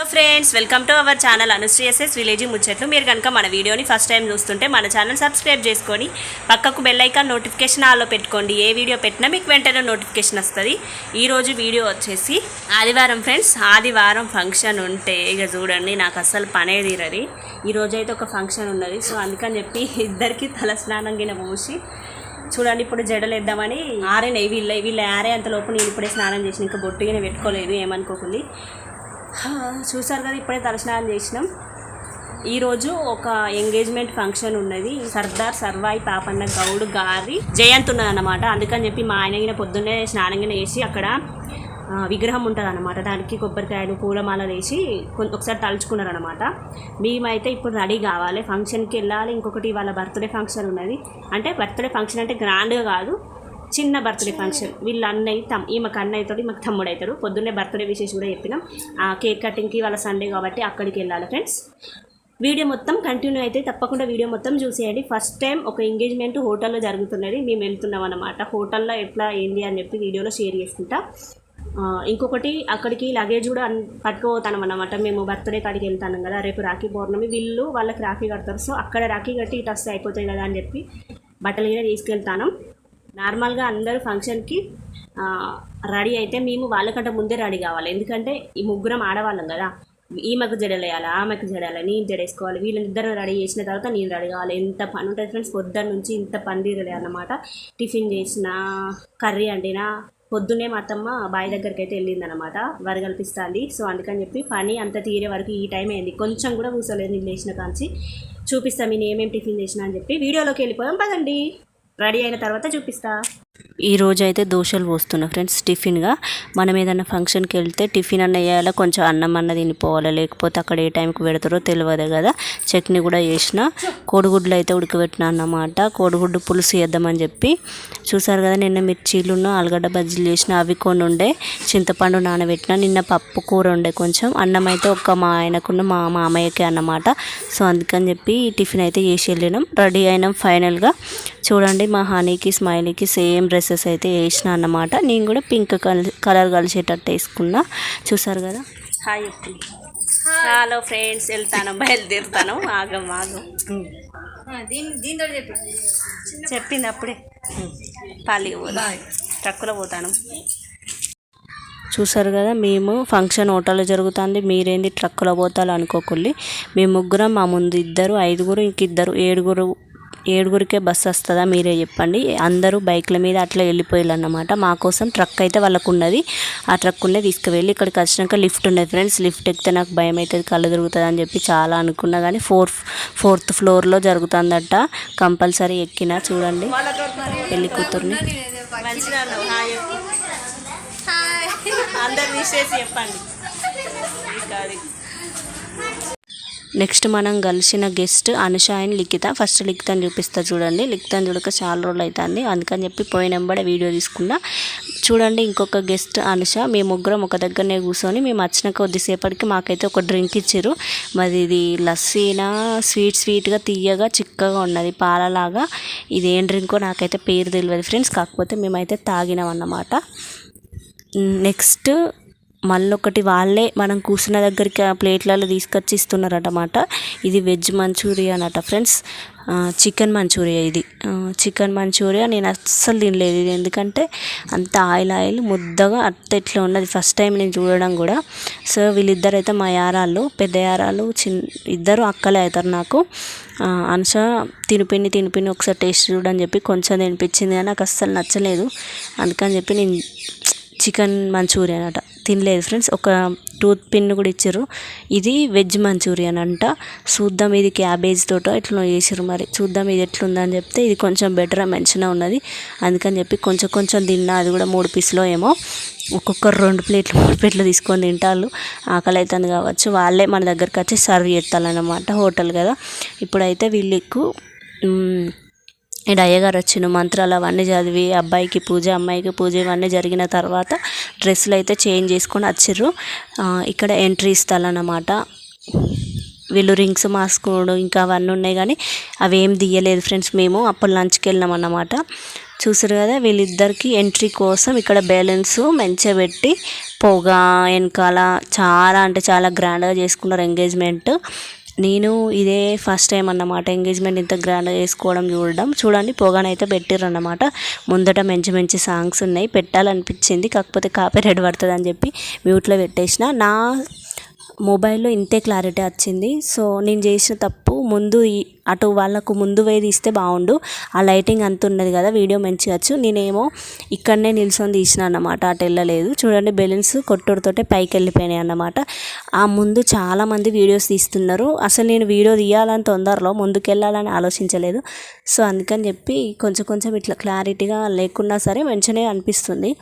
Hello friends welcome to our channel Anushree SS village ముచ్చట్లు మీరు కనుక మన వీడియోని ఫస్ట్ టైం చూస్తుంటే మన ఛానల్ సబ్స్క్రైబ్ చేసుకొని పక్కకు బెల్లైకాన్ నోటిఫికేషన్ ఆల్లో పెట్టుకోండి. ఏ వీడియో పెట్టినా మీకు వెంటనే నోటిఫికేషన్ వస్తుంది. ఈరోజు వీడియో వచ్చేసి ఆదివారం ఫ్రెండ్స్ ఆదివారం ఫంక్షన్ ఉంటే ఇక చూడండి నాకు అస్సలు పనే తీరది. ఈరోజు అయితే ఒక ఫంక్షన్ ఉన్నది. సో అందుకని చెప్పి ఇద్దరికి తలస్నానం గిన పోసి చూడండి ఇప్పుడు జడలు వేద్దామని ఆరేనాయి వీళ్ళ వీళ్ళు ఆరే అంత లోపు నేను ఇప్పుడే స్నానం చేసిన ఇంకా బొట్టుగానే పెట్టుకోలేదు ఏమనుకోకుంది చూసారు కదా ఇప్పుడే దర్శనాలు చేసినాం. ఈరోజు ఒక ఎంగేజ్మెంట్ ఫంక్షన్ ఉన్నది. సర్దార్ సర్వాయి పాపన్న గౌడ్ గారి జయంతి ఉన్నది అనమాట అందుకని చెప్పి మా ఆయన పొద్దున్నే స్నానం వేసి అక్కడ విగ్రహం ఉంటుంది అనమాట దానికి కొబ్బరికాయలు పూలమాల వేసి కొంత ఒకసారి తలుచుకున్నారు అనమాట మేమైతే ఇప్పుడు రెడీ కావాలి. ఫంక్షన్కి వెళ్ళాలి. ఇంకొకటి వాళ్ళ బర్త్డే ఫంక్షన్ ఉన్నది. అంటే బర్త్డే ఫంక్షన్ అంటే గ్రాండ్గా కాదు. చిన్న బర్త్డే ఫంక్షన్. వీళ్ళ అన్నయ్య తమ్ ఈమెకు అన్నయ్య తోటి మాకు తమ్ముడు అవుతాడు పొద్దున్నే బర్త్డే విశేషం కూడా చెప్పినాం. ఆ కేక్ కటింగ్కి వాళ్ళ సండే కాబట్టి అక్కడికి వెళ్ళాలి ఫ్రెండ్స్. వీడియో మొత్తం కంటిన్యూ అయితే తప్పకుండా వీడియో మొత్తం చూసేయండి. ఫస్ట్ టైం ఒక ఎంగేజ్మెంట్ హోటల్లో జరుగుతున్నది. మేము వెళ్తున్నాం అనమాట హోటల్లో ఎట్లా ఏంది అని చెప్పి వీడియోలో షేర్ చేసుకుంటా. ఇంకొకటి అక్కడికి లగేజ్ కూడా పట్టుకుపోతాం అనమాట మేము బర్త్డే కాడికి వెళ్తాను కదా. రేపు రాఖీ పౌర్ణమి వీళ్ళు వాళ్ళకి రాఖీ కడతారు. సో అక్కడ రాఖీ కట్టి ఇటు వస్తే అయిపోతాయి కదా అని చెప్పి బట్టలు కూడా తీసుకెళ్తాను. నార్మల్గా అందరూ ఫంక్షన్కి రెడీ అయితే మేము వాళ్ళకంటే ముందే రెడీ కావాలి. ఎందుకంటే ఈ ముగ్గురం ఆడవాళ్ళం కదా. ఈమెకు జడలేయాలి ఆమెకు జడాలి నేను జడేసుకోవాలి వీళ్ళిద్దరూ రెడీ చేసిన తర్వాత నేను రెడీ కావాలి. ఎంత పని ఉంటుంది ఫ్రెండ్స్ పొద్దున్న నుంచి ఇంత పని తీరలే అన్నమాట. టిఫిన్ చేసిన కర్రీ వండినా పొద్దున్నే మా అత్తమ్మ బావి దగ్గరికి అయితే వెళ్ళిందనమాట వరగల్పిస్తుంది సో అందుకని చెప్పి పని అంత తీరే వరకు ఈ టైం అయింది. కొంచెం కూడా కూర్చోలేదు నేను లేచిన కాంచి. చూపిస్తాను నేను ఏమేమి టిఫిన్ చేసిన అని చెప్పి. వీడియోలోకి వెళ్ళిపోదాం పదండి. రెడీ అయిన తర్వాత చూపిస్తా. ఈ రోజు అయితే దోశలు పోస్తున్నా ఫ్రెండ్స్ టిఫిన్గా. మనం ఏదైనా ఫంక్షన్కి వెళ్తే టిఫిన్ అన్న వేయాలా కొంచెం అన్నం అన్న తినిపోవాలి లేకపోతే అక్కడ ఏ టైంకి పెడతారో తెలియదు కదా. చట్నీ కూడా చేసిన. కోడిగుడ్లు అయితే ఉడకబెట్టిన అన్నమాట. కోడిగుడ్డు పులుసు వేద్దామని చెప్పి. చూసారు కదా నిన్న మిర్చీలున్న ఆలుగడ్డ బజ్జీలు చేసిన అవి కొన్ని ఉండే చింతపండు నానబెట్టిన. నిన్న పప్పు కూర ఉండే కొంచెం. అన్నం అయితే ఒక్క మా ఆయనకున్న మా మామయ్యకి అన్నమాట. సో అందుకని చెప్పి టిఫిన్ అయితే చేసి వెళ్ళినాం. రెడీ అయినాం ఫైనల్గా. చూడండి మా హనీకి స్మైలీకి సేమ్ డ్రెస్సెస్ అయితే వేసిన అన్నమాట. నేను కూడా పింక్ కలర్ కలర్ కలిసేటట్టు వేసుకున్నా. చూసారు కదా? హాయ్ హలో ఫ్రెండ్స్ వెళ్తాను బయలుదేరుతాను. ఆగం ఆగం. దీంతో చెప్పి. చెప్పింది అప్పుడే. పోదా. ట్రక్కులో పోతాను. చూసారు కదా మేము ఫంక్షన్ హోటల్లో జరుగుతుంది. మీరేంది ట్రక్కులో పోతారు అనుకోకుల్లి మేము ముగ్గురం మా ముందు ఇద్దరు ఐదుగురు ఇంకిద్దరు ఏడుగురు ఏడుగురికే బస్సు వస్తుందా మీరే చెప్పండి. అందరూ బైక్ల మీద అట్లా వెళ్ళిపోయారు అన్నమాట మా కోసం ట్రక్ అయితే వాళ్ళకు ఉన్నది ఆ ట్రక్ ఉన్నే తీసుకువెళ్ళి ఇక్కడికి వచ్చినాక లిఫ్ట్ ఉన్నది ఫ్రెండ్స్. లిఫ్ట్ ఎక్కితే నాకు భయం అవుతుంది కళ్ళు తిరుగుతుంది అని చెప్పి చాలా అనుకున్నా కానీ ఫోర్ ఫోర్త్ ఫ్లోర్లో జరుగుతుందట. కంపల్సరీ ఎక్కినా చూడండి. పెళ్ళి కూతుర్ని. అందరు చెప్పండి. నెక్స్ట్ మనం కలిసిన guest Anusha and Likhitha. First లిఖితని చూపిస్తా చూడండి. లిఖితని చూడక చాలా రోజులు అవుతుంది అందుకని చెప్పి పోయిన వెంబడే వీడియో తీసుకున్నా. చూడండి ఇంకొక గెస్ట్ అనుష. మేము ముగ్గురం ఒక దగ్గరనే కూర్చొని మేము వచ్చిన కొద్దిసేపటికి మాకైతే ఒక డ్రింక్ ఇచ్చారు. మరి ఇది లస్సీనా స్వీట్ స్వీట్గా తీయగా చిక్కగా ఉన్నది పాలలాగా. ఇది ఏం డ్రింకో నాకైతే పేరు తెలియదు ఫ్రెండ్స్. కాకపోతే మేమైతే తాగినాం అన్నమాట నెక్స్ట్ మళ్ళొకటి వాళ్ళే మనం కూర్చున్న దగ్గరికి ఆ ప్లేట్లలో తీసుకొచ్చి ఇస్తున్నారన్నమాట ఇది వెజ్ మంచూరియా అనట ఫ్రెండ్స్. చికెన్ మంచూరియా ఇది. చికెన్ మంచూరియా నేను అస్సలు తినలేదు. ఇది ఎందుకంటే అంత ఆయిల్ ఆయిల్ ముద్దగా అట్ట ఇట్లా ఉన్నది. ఫస్ట్ టైం నేను చూడడం కూడా. సో వీళ్ళిద్దరు అయితే మా యారాళ్ళు పెద్ద యారాలు చిన్న ఇద్దరు అక్కలే అవుతారు నాకు. ఆ, అనుష తినిపిని తినిపిని ఒకసారి టేస్ట్ చూడని చెప్పి కొంచెం తినిపించింది కానీ నాకు అస్సలు నచ్చలేదు. అందుకని చెప్పి నేను చికెన్ మంచూరియా అనట తినలేదు ఫ్రెండ్స్. ఒక టూత్ పిన్ కూడా ఇచ్చారు. ఇది వెజ్ మంచూరియన్ అంట. చూద్దాం ఇది క్యాబేజ్ తోటో ఇట్లా చేసారు మరి. చూద్దాం ఇది ఎట్లుందని చెప్తే ఇది కొంచెం బెటర్ మంచిగా ఉన్నది. అందుకని చెప్పి కొంచెం కొంచెం తిన్నా. అది కూడా మూడు పీసులో ఏమో. ఒక్కొక్కరు రెండు ప్లేట్లు మూడు ప్లేట్లు తీసుకొని తింటారు ఆకలి అవుతుంది కావచ్చు. వాళ్ళే మన దగ్గరికి వచ్చి సర్వ్ చేస్తారన్నమాట హోటల్ కదా. ఇప్పుడైతే వీళ్ళకు ఈడ అయ్యగారు వచ్చిన మంత్రాలు అవన్నీ చదివి అబ్బాయికి పూజ అమ్మాయికి పూజ ఇవన్నీ జరిగిన తర్వాత డ్రెస్సులు అయితే చేంజ్ చేసుకొని వచ్చిర్రు. ఇక్కడ ఎంట్రీ ఇస్తారన్నమాట వీళ్ళు రింగ్స్ మాస్కోడు ఇంకా అవన్నీ ఉన్నాయి కానీ అవి ఏం తీయలేదు ఫ్రెండ్స్. మేము అప్పుడు లంచ్కి వెళ్ళినాం అన్నమాట చూసారు కదా వీళ్ళిద్దరికి ఎంట్రీ కోసం ఇక్కడ బ్యాలెన్స్ మంచిగా పెట్టి పొగ వెనకాల చాలా అంటే చాలా గ్రాండ్గా చేసుకున్నారు ఎంగేజ్మెంట్. నేను ఇదే ఫస్ట్ టైం అన్నమాట ఎంగేజ్మెంట్ ఇంత గ్రాండ్గా చేసుకోవడం చూడడం. చూడండి పొగనైతే పెట్టిర్రు అన్నమాట ముందట మంచి మంచి సాంగ్స్ ఉన్నాయి. పెట్టాలనిపించింది. కాకపోతే కాపీ రెడ్ పడుతుంది అని చెప్పి మ్యూట్లో పెట్టేసిన. నా మొబైల్లో ఇంతే క్లారిటీ వచ్చింది. సో నేను చేసిన తప్పు ముందు అటు వాళ్ళకు ముందు వేది ఇస్తే బాగుండు. ఆ లైటింగ్ అంత ఉన్నది కదా వీడియో మంచిగా వచ్చు. నేనేమో ఇక్కడనే నిల్చొని తీసిన అన్నమాట అటు వెళ్ళలేదు. చూడండి బెలూన్స్ కొట్టుడుతోటే పైకి వెళ్ళిపోయినాయి అన్నమాట. ఆ ముందు చాలామంది వీడియోస్ తీస్తున్నారు. అసలు నేను వీడియో తీయాలని తొందరలో ముందుకెళ్ళాలని ఆలోచించలేదు. సో అందుకని చెప్పి కొంచెం కొంచెం ఇట్లా క్లారిటీగా లేకున్నా సరే మంచిగానే అనిపిస్తుంది.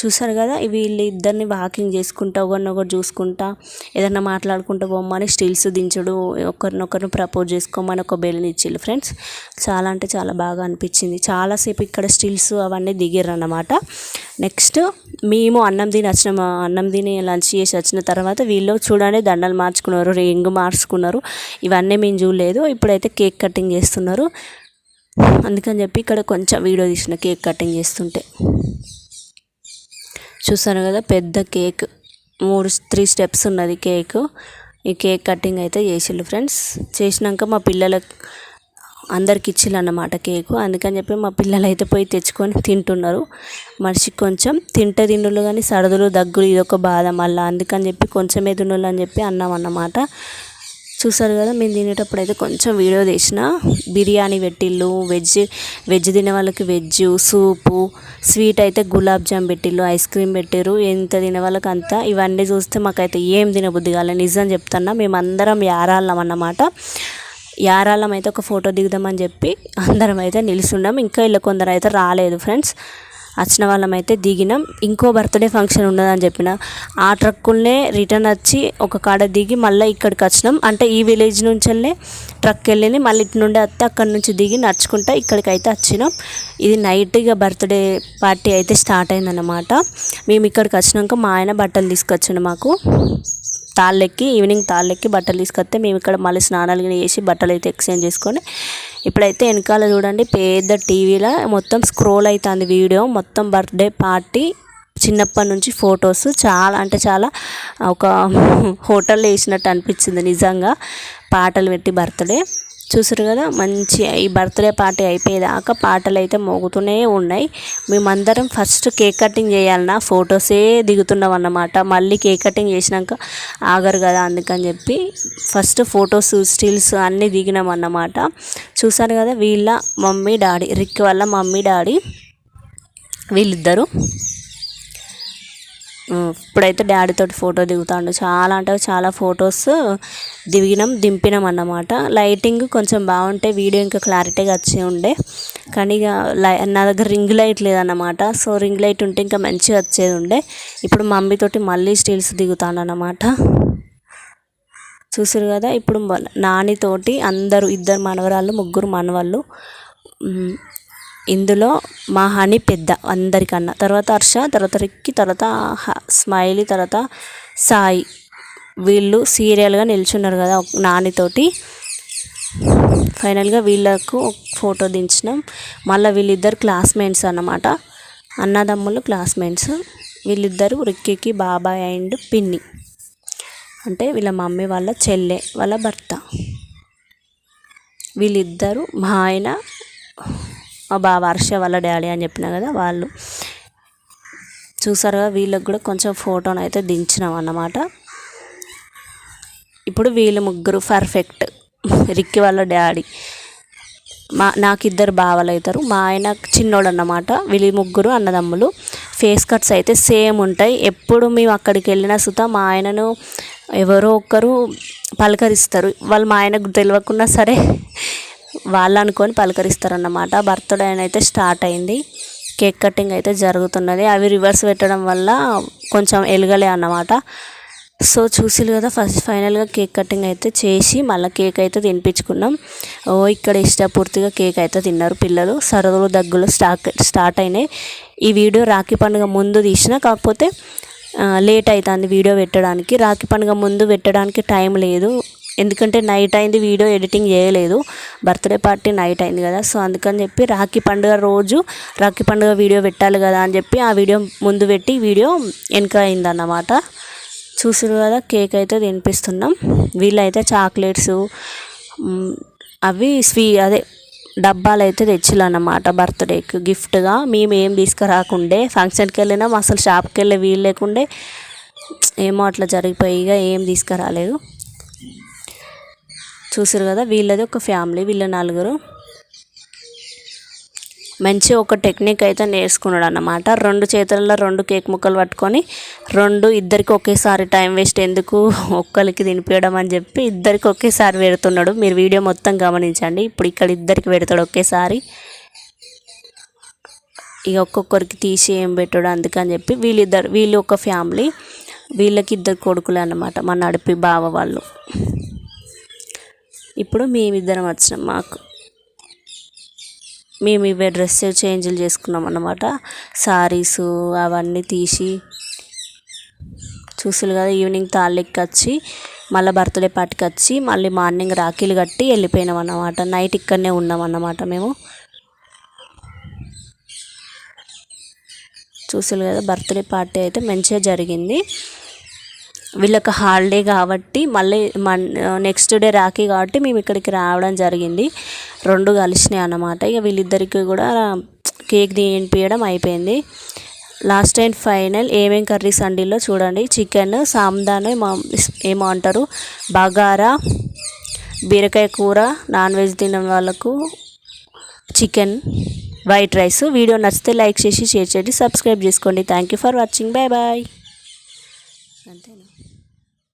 చూసారు కదా వీళ్ళు ఇద్దరిని వాకింగ్ చేసుకుంటా ఒకరినొకరు చూసుకుంటా ఏదన్నా మాట్లాడుకుంటూ పోమ్మని స్టిల్స్ దించుడు ఒకరినొకరిని ప్రపోజ్ చేసుకోమని ఒక బెల్ని ఇచ్చిళ్ళు ఫ్రెండ్స్. చాలా అంటే చాలా బాగా అనిపించింది. చాలాసేపు ఇక్కడ స్టిల్స్ అవన్నీ దిగారు అన్నమాట నెక్స్ట్ మేము అన్నం తిని వచ్చిన అన్నం తిని లంచ్ చేసి వచ్చిన తర్వాత వీళ్ళు చూడండి దండలు మార్చుకున్నారు రింగ్ మార్చుకున్నారు. ఇవన్నీ మేము చూడలేదు. ఇప్పుడైతే కేక్ కటింగ్ చేస్తున్నారు. అందుకని చెప్పి ఇక్కడ కొంచెం వీడియో తీసిన కేక్ కటింగ్ చేస్తుంటే. చూసాను కదా పెద్ద కేక్. మూడు త్రీ స్టెప్స్ ఉన్నది కేక్. ఈ కేక్ కటింగ్ అయితే చేసిళ్ళు ఫ్రెండ్స్. చేసినాక మా పిల్లలకు అందరికి ఇచ్చిళ్ళు అన్నమాట కేకు. అందుకని చెప్పి మా పిల్లలు అయితే పోయి తెచ్చుకొని తింటున్నారు. మనిషికి కొంచెం తింటే తిండులు కానీ సరదులు దగ్గులు ఇదొక బాధ మళ్ళీ. అందుకని చెప్పి కొంచెమే తిండులు అని చెప్పి అన్నాం అన్నమాట చూసారు కదా మేము తినేటప్పుడు అయితే కొంచెం వీడియో తీసిన. బిర్యానీ పెట్టిళ్ళు వెజ్ వెజ్ తినే వాళ్ళకి వెజ్ సూపు స్వీట్ అయితే గులాబ్ జామ్ పెట్టిళ్ళు ఐస్ క్రీమ్ పెట్టారు ఎంత తినే వాళ్ళకి అంతా. ఇవన్నీ చూస్తే మాకైతే ఏం తినబుద్ధి కాలే నిజం చెప్తున్నా. మేమందరం యారాళ్ళం అన్నమాట. యారాళ్ళం అయితే ఒక ఫోటో దిగుదామని చెప్పి అందరం అయితే నిలుచున్నాం ఇంకా ఇలా కొందరు అయితే రాలేదు ఫ్రెండ్స్. వచ్చిన వాళ్ళం అయితే దిగినాం. ఇంకో బర్త్డే ఫంక్షన్ ఉన్నదని చెప్పిన. ఆ ట్రక్కులనే రిటర్న్ వచ్చి ఒక కాడ దిగి మళ్ళీ ఇక్కడికి వచ్చినాం. అంటే ఈ విలేజ్ నుంచి వెళ్ళే ట్రక్ వెళ్ళింది. మళ్ళీ ఇటు నుండి వస్తే అక్కడ నుంచి దిగి నడుచుకుంటా ఇక్కడికి అయితే వచ్చినాం. ఇది నైట్గా బర్త్డే పార్టీ అయితే స్టార్ట్ అయిందన్నమాట. మేము ఇక్కడికి వచ్చినాక మా ఆయన బట్టలు తీసుకొచ్చిండు మాకు. తాళ్ళెక్కి ఈవినింగ్ తాళ్ళెక్కి బట్టలు తీసుకొస్తే మేము ఇక్కడ మళ్ళీ స్నానాలు గిన చేసి బట్టలు అయితే ఎక్స్చేంజ్ చేసుకొని ఇప్పుడైతే వెనకాల చూడండి పెద్ద టీవీలో మొత్తం స్క్రోల్ అవుతుంది వీడియో. మొత్తం బర్త్డే పార్టీ చిన్నప్పటి నుంచి ఫొటోస్ చాలా అంటే చాలా ఒక హోటల్లో వేసినట్టు అనిపించింది నిజంగా. పాటలు పెట్టి బర్త్డే. చూసారు కదా మంచి ఈ బర్త్డే పార్టీ అయిపోయేదాకా పాటలు అయితే మోగుతూనే ఉన్నాయి. మేమందరం ఫస్ట్ కేక్ కటింగ్ చేయాలన్నా ఫొటోసే దిగుతున్నాం అన్నమాట మళ్ళీ కేక్ కటింగ్ చేసినాక ఆగరు కదా అందుకని చెప్పి ఫస్ట్ ఫొటోస్ స్టిల్స్ అన్నీ దిగినాం అన్నమాట చూసారు కదా వీళ్ళ మమ్మీ డాడీ రిక్ వాళ్ళ మమ్మీ డాడీ వీళ్ళిద్దరు ఇప్పుడైతే డాడీ తోటి ఫోటో దిగుతాడు. చాలా అంటే చాలా ఫొటోస్ దిగినాం దింపినాం అన్నమాట. లైటింగ్ కొంచెం బాగుంటే వీడియో ఇంకా క్లారిటీగా వచ్చి ఉండే. కానీ ఇక లై నా దగ్గర రింగ్ లైట్ లేదన్నమాట. సో రింగ్ లైట్ ఉంటే ఇంకా మంచిగా వచ్చేది ఉండే. ఇప్పుడు మమ్మీతోటి మళ్ళీ స్టీల్స్ దిగుతాను అన్నమాట. చూసారు కదా ఇప్పుడు వాళ్ళ నానితోటి అందరూ ఇద్దరు మనవరాళ్ళు ముగ్గురు మనవాళ్ళు. ఇందులో మా హనీ పెద్ద అందరికన్నా. తర్వాత హర్ష తర్వాత రిక్కి తర్వాత స్మైలీ తర్వాత సాయి. వీళ్ళు సీరియల్గా నిల్చున్నారు కదా నానితోటి. ఫైనల్గా వీళ్ళకు ఫోటో దించినాం. మళ్ళీ వీళ్ళిద్దరు క్లాస్మేట్స్ అన్నమాట. అన్నదమ్ములు క్లాస్మేట్స్. వీళ్ళిద్దరు రిక్కికి బాబాయ్ అండ్ పిన్ని. అంటే వీళ్ళ మమ్మీ వాళ్ళ చెల్లె వాళ్ళ భర్త. వీళ్ళిద్దరు మా ఆయన మా బావ హర్ష వాళ్ళ డాడీ అని చెప్పిన కదా వాళ్ళు. చూసారుగా వీళ్ళకి కూడా కొంచెం ఫోటోని అయితే దించినాం అన్నమాట. ఇప్పుడు వీళ్ళు ముగ్గురు పర్ఫెక్ట్ రిక్కి వాళ్ళ డాడీ. మా నాకు ఇద్దరు బావలు అవుతారు. మా ఆయన చిన్నోడు అన్నమాట. వీళ్ళు ముగ్గురు అన్నదమ్ములు. ఫేస్ కట్స్ అయితే సేమ్ ఉంటాయి. ఎప్పుడు మేము అక్కడికి వెళ్ళినా సుతా మా ఆయనను ఎవరో ఒకరు పలకరిస్తారు. వాళ్ళు మా ఆయనకు తెలియకున్నా సరే వాళ్ళు అనుకొని పలకరిస్తారన్నమాట. బర్త్డే అయితే స్టార్ట్ అయింది. కేక్ కటింగ్ అయితే జరుగుతున్నది. అవి రివర్స్ పెట్టడం వల్ల కొంచెం ఎలగలే అన్నమాట. సో చూసిరు కదా ఫస్ట్ ఫైనల్గా కేక్ కటింగ్ అయితే చేసి మళ్ళీ కేక్ అయితే తినిపించుకున్నాం. ఓ ఇక్కడ ఇష్టపూర్తిగా కేక్ అయితే తిన్నారు పిల్లలు. సరదులు దగ్గులు స్టార్ట్ స్టార్ట్ అయినాయి. ఈ వీడియో రాఖీ పండుగ ముందు తీసిన కాకపోతే లేట్ అవుతుంది వీడియో పెట్టడానికి. రాఖీ పండుగ ముందు పెట్టడానికి టైం లేదు. ఎందుకంటే నైట్ అయింది వీడియో ఎడిటింగ్ చేయలేదు. బర్త్డే పార్టీ నైట్ అయింది కదా సో అందుకని చెప్పి రాఖీ పండుగ రోజు రాఖీ పండుగ వీడియో పెట్టాలి కదా అని చెప్పి ఆ వీడియో ముందు పెట్టి వీడియో వెనుక అయిందన్నమాట. చూసారు కదా కేక్ అయితే తినిపిస్తున్నాం. వీళ్ళైతే చాక్లెట్స్ అవి స్వీ అదే డబ్బాలు అయితే తెచ్చిలన్నమాట బర్త్డేకి గిఫ్ట్గా మేము ఏం తీసుకురాకుండే ఫంక్షన్కి వెళ్ళినాం అసలు షాప్కి వెళ్ళే వీలు లేకుండే ఏమో అట్లా జరిగిపోయి ఇక ఏం తీసుకురాలేదు. చూసారు కదా వీళ్ళది ఒక ఫ్యామిలీ వీళ్ళ నలుగురు. మంచి ఒక టెక్నిక్ అయితే నేర్చుకున్నాడు అన్నమాట రెండు చేతులలో రెండు కేక్ ముక్కలు పట్టుకొని రెండు ఇద్దరికి ఒకేసారి టైం వేస్ట్ ఎందుకు ఒక్కరికి తినిపించడం అని చెప్పి ఇద్దరికి ఒకేసారి పెడుతున్నాడు. మీరు వీడియో మొత్తం గమనించండి. ఇప్పుడు ఇక్కడ ఇద్దరికి పెడతాడు ఒకేసారి. ఇక ఒక్కొక్కరికి తీసి ఏం పెట్టాడు అందుకని చెప్పి వీళ్ళిద్దరు వీళ్ళు ఒక ఫ్యామిలీ వీళ్ళకి ఇద్దరు కొడుకులు అన్నమాట. మా నడిపి బావ వాళ్ళు. ఇప్పుడు మేమిద్దరం వచ్చినాం మాకు. మేము ఇవే డ్రెస్ చేంజ్లు చేసుకున్నాం అన్నమాట. శారీస్ అవన్నీ తీసి చూసారు కదా ఈవినింగ్ తాళ్ళెక్కి వచ్చి మళ్ళీ బర్త్డే పార్టీకి వచ్చి మళ్ళీ మార్నింగ్ రాఖీలు కట్టి వెళ్ళిపోయినాం అన్నమాట. నైట్ ఇక్కడనే ఉన్నాం అన్నమాట మేము. చూసారు కదా బర్త్డే పార్టీ అయితే మంచిగా జరిగింది. వీళ్ళకి హాలిడే కాబట్టి మళ్ళీ మన్ నెక్స్ట్ డే రాఖీ కాబట్టి మేము ఇక్కడికి రావడం జరిగింది. రెండు కలిసినాయి అన్నమాట. ఇక వీళ్ళిద్దరికి కూడా కేక్ తినిపించడం అయిపోయింది. లాస్ట్ అండ్ ఫైనల్ ఏమేం కర్రీస్ అండిలో చూడండి. చికెన్ సాందాను ఏమో ఏమో అంటారు బగారా బీరకాయ కూర నాన్ వెజ్ తినే వాళ్ళకు చికెన్ వైట్ రైస్ వీడియో నచ్చితే లైక్ చేసి షేర్ చేయండి. సబ్స్క్రైబ్ చేసుకోండి. Thank you for watching bye bye అంతే